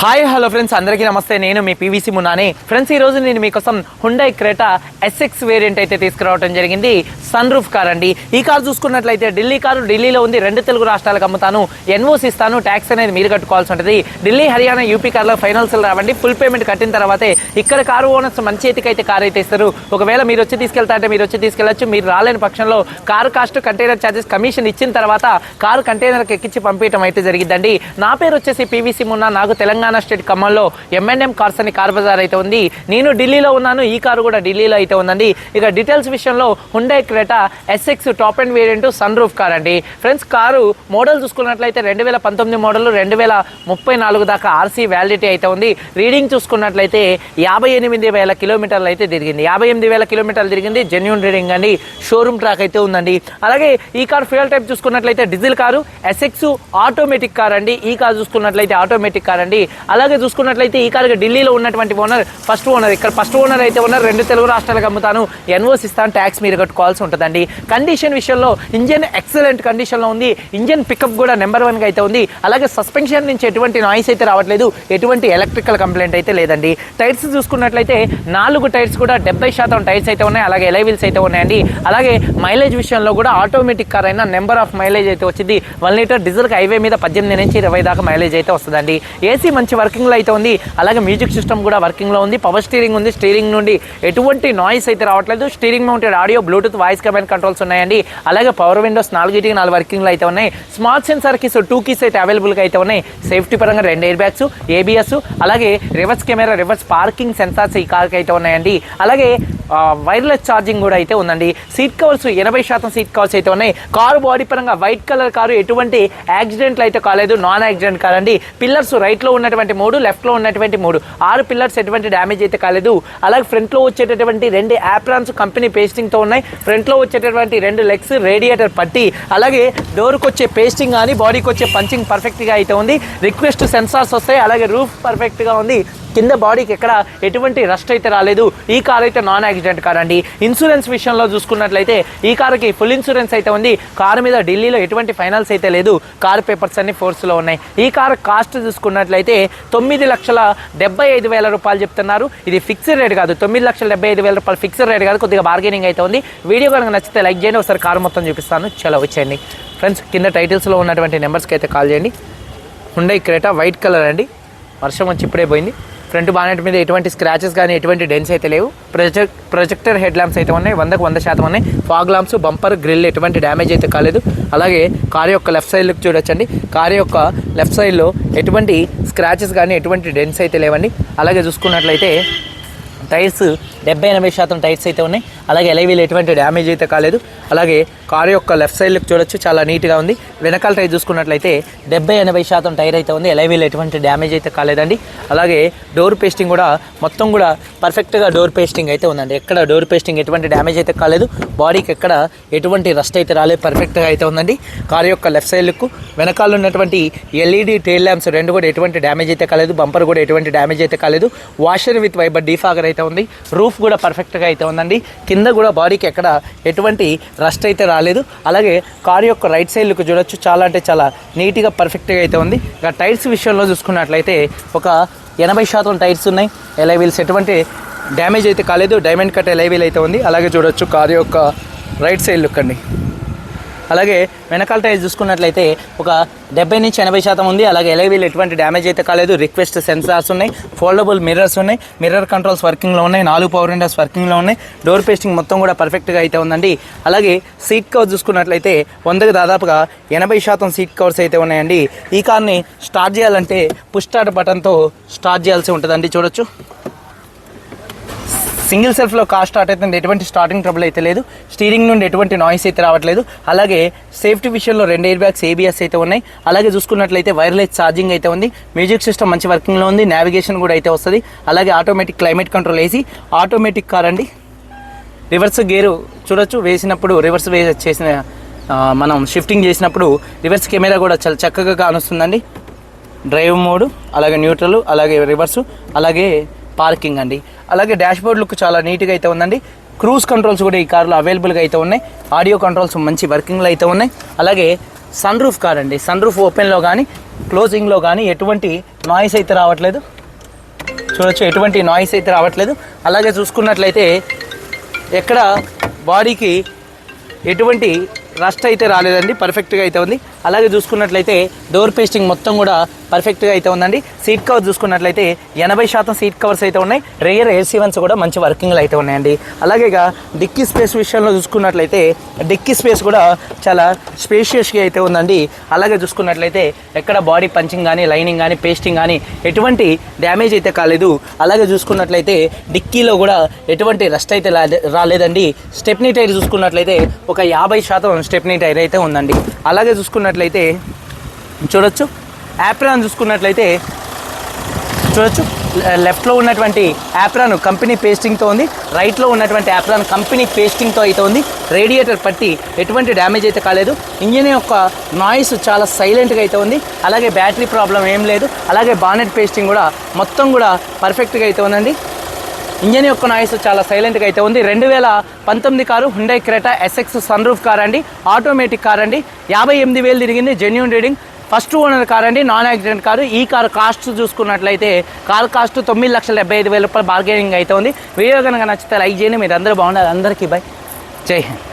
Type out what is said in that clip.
Hi hello friends. అందరికీ నమస్తే. నేను మీ పీవీసీ మున్నాని. ఫ్రెండ్స్ ఈ రోజు నేను మీకోసం హుండై క్రేటా ఎస్ఎక్స్ వేరియంట్ అయితే తీసుకురావడం జరిగింది. సన్ రూఫ్ కార్ అండి. ఈ కార్ చూసుకున్నట్లయితే ఢిల్లీ కారు ఢిల్లీలో ఉంది. రెండు తెలుగు రాష్ట్రాలకు అమ్ముతాను. ఎన్ఓసి ఇస్తాను. ట్యాక్స్ అనేది మీరు కట్టుకోవాల్సి ఉంటుంది. ఢిల్లీ హర్యానా యూపీ కార్లో ఫైనల్స్ రావండి. ఫుల్ పేమెంట్ కట్టిన తర్వాతే ఇక్కడ కారు ఓనర్స్ మంచి చేతికి అయితే కార్ అయితే ఇస్తారు. ఒకవేళ మీరు వచ్చి తీసుకెళ్తా అంటే మీరు వచ్చి తీసుకెళ్ళచ్చు. మీరు రాలేని పక్షంలో car cost container charges commission ఇచ్చిన తర్వాత కారు కంటైనర్కి ఎక్కించి పంపించడం అయితే జరిగిందండి నా పేరు వచ్చేసి పీవీసీ మున్నా. నాకు తెలంగాణ స్టేట్ ఖమ్మంలో ఎంఎన్ఎం కార్స్ అని కార్ బజార్ అయితే ఉంది. నేను ఢిల్లీలో ఉన్నాను ఈ కారు కూడా ఢిల్లీలో అయితే ఉందండి. ఇక డీటెయిల్స్ విషయంలో Hyundai Creta SX top and variant sun roof car అండి. ఫ్రెండ్స్ కారు మోడల్ చూసుకున్నట్లయితే రెండు వేల పంతొమ్మిది మోడల్ రెండు వేల ముప్పై నాలుగు దాకా ఆర్సీ వ్యాలిడిటీ అయితే ఉంది. రీడింగ్ చూసుకున్నట్లయితే యాభై ఎనిమిది వేల కిలోమీటర్లు అయితే తిరిగింది. యాభై ఎనిమిది వేల కిలోమీటర్లు తిరిగింది. జెన్యున్ రీడింగ్ అండి. షోరూమ్ ట్రాక్ అయితే ఉందండి. అలాగే ఈ కార్ ఫ్యూయల్ టైప్ చూసుకున్నట్లయితే diesel car. SX automatic car అండి. ఈ కార్ చూసుకున్నట్లయితే ఆటోమేటిక్ కార్ అండి. అలాగే చూసుకున్నట్లయితే ఈ కారుగా ఢిల్లీలో ఉన్నటువంటి ఓనర్ ఫస్ట్ ఓనర్ ఇక్కడ ఫస్ట్ ఓనర్ అయితే ఉన్నారు. రెండు తెలుగు రాష్ట్రాలకు అమ్ముతాను. ఎన్ఓస్ ఇస్తాను. ట్యాక్స్ మీరు కట్టుకోవాల్సి ఉంటుందండి. కండిషన్ విషయంలో ఇంజన్ ఎక్సలెంట్ కండిషన్లో ఉంది. ఇంజన్ పికప్ కూడా నెంబర్ వన్గా అయితే ఉంది. అలాగే సస్పెన్షన్ నుంచి ఎటువంటి నాయిస్ అయితే రావట్లేదు. ఎటువంటి ఎలక్ట్రికల్ కంప్లైంట్ అయితే లేదండి. టైర్స్ చూసుకున్నట్లయితే నాలుగు టైర్స్ కూడా డెబ్బై శాతం టైర్స్ అయితే ఉన్నాయి. అలాగే ఎలైవిల్స్ అయితే ఉన్నాయండి. అలాగే మైలేజ్ విషయంలో కూడా ఆటోమేటిక్ కార్ అయినా నెంబర్ ఆఫ్ మైలేజ్ అయితే వచ్చింది. వన్ లీటర్ డీజిల్కి హైవే మీద పద్దెనిమిది నుంచి ఇరవై దాకా మైలేజ్ అయితే వస్తుందండి. ఏసీ మంచి వర్కింగ్లో అయితే ఉంది. అలాగే మ్యూజిక్ సిస్టమ్ కూడా వర్కింగ్లో ఉంది. పవర్ స్టీరింగ్ ఉంది. స్టీరింగ్ నుండి ఎటువంటి నాయిస్ అయితే రావట్లేదు. Steering mounted audio Bluetooth voice command controls ఉన్నాయండి. అలాగే పవర్ విండోస్ నాలుగిటికి నాలుగు వర్కింగ్లో అయితే ఉన్నాయి. Smart sensor keys two keys అయితే అవైలబుల్గా అయితే ఉన్నాయి. సేఫ్టీ పరంగా రెండు air bags A B S అలాగే reverse camera reverse parking sensors ఈ కార్కి అయితే ఉన్నాయండి. అలాగే వైర్లెస్ ఛార్జింగ్ కూడా అయితే ఉందండి. సీట్ కవర్స్ ఎనభై శాతం సీట్ కవర్స్ అయితే ఉన్నాయి. కారు బాడీ పరంగా వైట్ కలర్ కారు ఎటువంటి యాక్సిడెంట్లు అయితే కాలేదు. నాన్ యాక్సిడెంట్ కాదండి పిల్లర్స్ రైట్లో ఉన్నటువంటి మూడు లెఫ్ట్లో ఉన్నటువంటి మూడు. ఆరు పిల్లర్స్ ఎటువంటి డ్యామేజ్ అయితే కాలేదు. అలాగే ఫ్రంట్లో వచ్చేటటువంటి రెండు యాప్రాన్స్ కంపెనీ పేస్టింగ్తో ఉన్నాయి. ఫ్రంట్లో వచ్చేటటువంటి రెండు లెగ్స్ రేడియేటర్ పట్టి అలాగే డోర్కి వచ్చే పేస్టింగ్ కానీ బాడీకి వచ్చే పంచింగ్ పర్ఫెక్ట్గా అయితే ఉంది. రిక్వెస్ట్ సెన్సార్స్ వస్తాయి. అలాగే రూఫ్ పర్ఫెక్ట్గా ఉంది. కింద బాడీకి ఎక్కడ ఎటువంటి రస్ట్ అయితే రాలేదు. ఈ కార్ అయితే నాన్ యాక్సిడెంట్ కార్ అండి ఇన్సూరెన్స్ విషయంలో చూసుకున్నట్లయితే ఈ కారుకి ఫుల్ ఇన్సూరెన్స్ అయితే ఉంది. కారు మీద ఢిల్లీలో ఎటువంటి ఫైనల్స్ అయితే లేదు. కార్ పేపర్స్ అన్ని ఫోర్స్లో ఉన్నాయి. ఈ కార్ కాస్ట్ చూసుకున్నట్లయితే తొమ్మిది లక్షల డెబ్బై ఐదు వేల రూపాయలు చెప్తున్నారు. ఇది ఫిక్స్డ్ రేట్ కాదు. తొమ్మిది లక్షల డెబ్బై ఐదు వేల రూపాయలు ఫిక్స్డ్ రేట్ కాదు. కొద్దిగా బార్గెనింగ్ అయితే ఉంది. వీడియో కనుక నచ్చితే లైక్ చేయండి. ఒకసారి కారు మొత్తం చూపిస్తాను. చాలా వచ్చేయండి ఫ్రెండ్స్ కింద టైటిల్స్లో ఉన్నటువంటి నెంబర్స్కి అయితే కాల్ చేయండి. హుండై క్రేటా వైట్ కలర్ అండి. వర్షం వచ్చి ఇప్పుడే పోయింది. ఫ్రంట్ బానెట్ మీద ఎటువంటి స్క్రాచెస్ కానీ ఎటువంటి డెన్స్ అయితే లేవు. ప్రొజెక్ట్ ప్రొజెక్టర్ హెడ్ ల్యాంప్స్ అయితే ఉన్నాయి. వందకు వంద శాతం ఉన్నాయి. ఫాగ్ ల్యాంప్స్ బంపర్ గ్రిల్ ఎటువంటి డ్యామేజ్ అయితే కాలేదు. అలాగే కార్ యొక్క లెఫ్ట్ సైడ్ లుక్ చూడొచ్చండి. కార్ యొక్క లెఫ్ట్ సైడ్లో ఎటువంటి స్క్రాచెస్ కానీ ఎటువంటి డెన్స్ అయితే లేవండి. అలాగే చూసుకున్నట్లయితే టైర్స్ డెబ్బై ఎనభై శాతం టైర్స్ అయితే ఉన్నాయి. అలాగే ఎలైవీలు ఎటువంటి డ్యామేజ్ అయితే కాలేదు. అలాగే కారు యొక్క లెఫ్ట్ సైడ్ లుక్ చూడొచ్చు చాలా నీట్గా ఉంది. వెనకాల టైర్ చూసుకున్నట్లయితే డెబ్బై ఎనభై శాతం టైర్ అయితే ఉంది. ఎలైవీలు ఎటువంటి డ్యామేజ్ అయితే కాలేదండి. అలాగే డోర్ పేస్టింగ్ కూడా మొత్తం కూడా పర్ఫెక్ట్గా డోర్ పేస్టింగ్ అయితే ఉందండి. ఎక్కడ డోర్ పేస్టింగ్ ఎటువంటి డ్యామేజ్ అయితే కాలేదు. బాడీకి ఎక్కడ ఎటువంటి రస్ట్ అయితే రాలేదు. పర్ఫెక్ట్గా అయితే ఉందండి. కారు యొక్క లెఫ్ట్ సైడ్ లుక్ వెనకాల ఉన్నటువంటి ఎల్ఈడి టెయిల్ ల్యాంప్స్ రెండు కూడా ఎటువంటి డ్యామేజ్ అయితే కాలేదు. బంపర్ కూడా ఎటువంటి డ్యామేజ్ అయితే కాలేదు. వాషర్ విత్ వైబర్ డీఫాగర్ అయితే ఉంది. రూఫ్ కూడా పర్ఫెక్ట్గా అయితే ఉందండి. కింద కూడా బాడీకి ఎక్కడ ఎటువంటి రస్ట్ అయితే రాలేదు. అలాగే కారు యొక్క రైట్ సైడ్ చూడొచ్చు. చాలా అంటే చాలా నీట్గా పర్ఫెక్ట్గా అయితే ఉంది. ఇక టైర్స్ విషయంలో చూసుకున్నట్లయితే ఒక ఎనభై శాతం టైర్స్ ఉన్నాయి. ఎలై వీల్స్ ఎటువంటి డ్యామేజ్ అయితే కాలేదు. డైమండ్ కట్ ఎలై వీల్ అయితే ఉంది. అలాగే చూడొచ్చు కారు యొక్క రైట్ సైడ్ లుక్ అండి. అలాగే వెనకాల టైర్ చూసుకున్నట్లయితే ఒక డెబ్బై నుంచి ఎనభై శాతం ఉంది. అలాగే ఎలైవీలు ఎటువంటి డ్యామేజ్ అయితే కాలేదు. రిక్వెస్ట్ సెన్సార్స్ ఉన్నాయి. ఫోల్డబుల్ మిర్రర్స్ ఉన్నాయి. మిర్రర్ కంట్రోల్స్ వర్కింగ్లో ఉన్నాయి. నాలుగు పవర్ విండోస్ వర్కింగ్లో ఉన్నాయి. డోర్ పేస్టింగ్ మొత్తం కూడా పర్ఫెక్ట్గా అయితే ఉందండి. అలాగే సీట్ కవర్ చూసుకున్నట్లయితే వందకు దాదాపుగా ఎనభై శాతం సీట్ కవర్స్ అయితే ఉన్నాయండి. ఈ కార్ని స్టార్ట్ చేయాలంటే పుష్ స్టార్ట్ బటన్తో స్టార్ట్ చేయాల్సి ఉంటుందండి. చూడొచ్చు. సింగిల్ సెల్ఫ్లో కార్ స్టార్ట్ అయితే ఎటువంటి స్టార్టింగ్ ట్రబుల్ అయితే లేదు. స్టీరింగ్ నుండి ఎటువంటి నాయిస్ అయితే రావట్లేదు. అలాగే సేఫ్టీ విషయంలో రెండు ఎయిర్ బ్యాగ్స్ ఏబిఎస్ అయితే ఉన్నాయి. అలాగే చూసుకున్నట్లయితే వైర్లెస్ ఛార్జింగ్ అయితే ఉంది. మ్యూజిక్ సిస్టమ్ మంచి వర్కింగ్లో ఉంది. నావిగేషన్ కూడా అయితే వస్తుంది. అలాగే ఆటోమేటిక్ క్లైమేట్ కంట్రోల్ వేసి ఆటోమేటిక్ కార్ అండి. రివర్స్ గేరు చూడొచ్చు. వేసినప్పుడు రివర్స్ వే చేసిన మనం షిఫ్టింగ్ చేసినప్పుడు రివర్స్ కెమెరా కూడా చాలా చక్కగా కానొస్తుందండి. డ్రైవ్ మోడ్ అలాగే న్యూట్రల్ అలాగే రివర్స్ అలాగే పార్కింగ్ అండి. అలాగే డాష్బోర్డ్ లుక్ చాలా నీట్గా అయితే ఉందండి. క్రూజ్ కంట్రోల్స్ కూడా ఈ కార్లో అవైలబుల్గా అయితే ఉన్నాయి. ఆడియో కంట్రోల్స్ మంచి వర్కింగ్లో అయితే ఉన్నాయి. అలాగే సన్ రూఫ్ కార్ అండి. సన్ రూఫ్ ఓపెన్లో కానీ క్లోజింగ్లో కానీ ఎటువంటి నాయిస్ అయితే రావట్లేదు. చూడొచ్చు ఎటువంటి నాయిస్ అయితే రావట్లేదు. అలాగే చూసుకున్నట్లయితే ఎక్కడ బాడీకి ఎటువంటి రస్ట్ అయితే రాలేదండి. పర్ఫెక్ట్గా అయితే ఉంది. అలాగే చూసుకున్నట్లయితే డోర్ పేస్టింగ్ మొత్తం కూడా పర్ఫెక్ట్గా అయితే ఉందండి. సీట్ కవర్ చూసుకున్నట్లయితే ఎనభై శాతం సీట్ కవర్స్ అయితే ఉన్నాయి. రేయర్ ఏసీ వన్స్ కూడా మంచి వర్కింగ్లు అయితే ఉన్నాయండి. అలాగే ఇక డిక్కీ స్పేస్ విషయంలో చూసుకున్నట్లయితే డిక్కీ స్పేస్ కూడా చాలా స్పేషియస్గా అయితే ఉందండి. అలాగే చూసుకున్నట్లయితే ఎక్కడ బాడీ పంచింగ్ కానీ లైనింగ్ కానీ పేస్టింగ్ కానీ ఎటువంటి డ్యామేజ్ అయితే కాలేదు. అలాగే చూసుకున్నట్లయితే డిక్కీలో కూడా ఎటువంటి రస్ట్ అయితే రాలేదండి. స్టెప్నీ టైర్ చూసుకున్నట్లయితే ఒక యాభై శాతం స్టెప్నీ టైర్ అయితే ఉందండి. అలాగే చూసుకున్నట్లయితే చూడొచ్చు. యాప్రాన్ చూసుకున్నట్లయితే చూడొచ్చు. లె- లెఫ్ట్లో ఉన్నటువంటి యాప్రాన్ కంపెనీ పేస్టింగ్తో ఉంది. రైట్లో ఉన్నటువంటి యాప్రాన్ కంపెనీ పేస్టింగ్తో అయితే ఉంది. రేడియేటర్ పట్టి ఎటువంటి డ్యామేజ్ అయితే కాలేదు. ఇంజిన్ యొక్క నాయిస్ చాలా సైలెంట్గా అయితే ఉంది. అలాగే బ్యాటరీ ప్రాబ్లం ఏం లేదు. అలాగే బానెట్ పేస్టింగ్ కూడా మొత్తం కూడా పర్ఫెక్ట్గా అయితే ఉందండి. ఇంజన్ యొక్క నాయిస్ చాలా సైలెంట్గా అయితే ఉంది. రెండు వేల పంతొమ్మిది car Hyundai Creta SX sun roof car అండి. ఆటోమేటిక్ కార్ అండి. యాభై ఎనిమిది వేలు తిరిగింది. Genuine reading first owner car అండి. నాన్ యాక్సిడెంట్ కారు ఈ కారు కాస్ట్ చూసుకున్నట్లయితే కార్ కాస్ట్ తొమ్మిది లక్షల డెబ్బై ఐదు వేల రూపాయలు బార్గెనింగ్ అయితే ఉంది. వీడియో కనుక నచ్చితే లైక్ చేయండి. మీరు అందరూ బాగుండాలి. అందరికీ బై జై హింద్.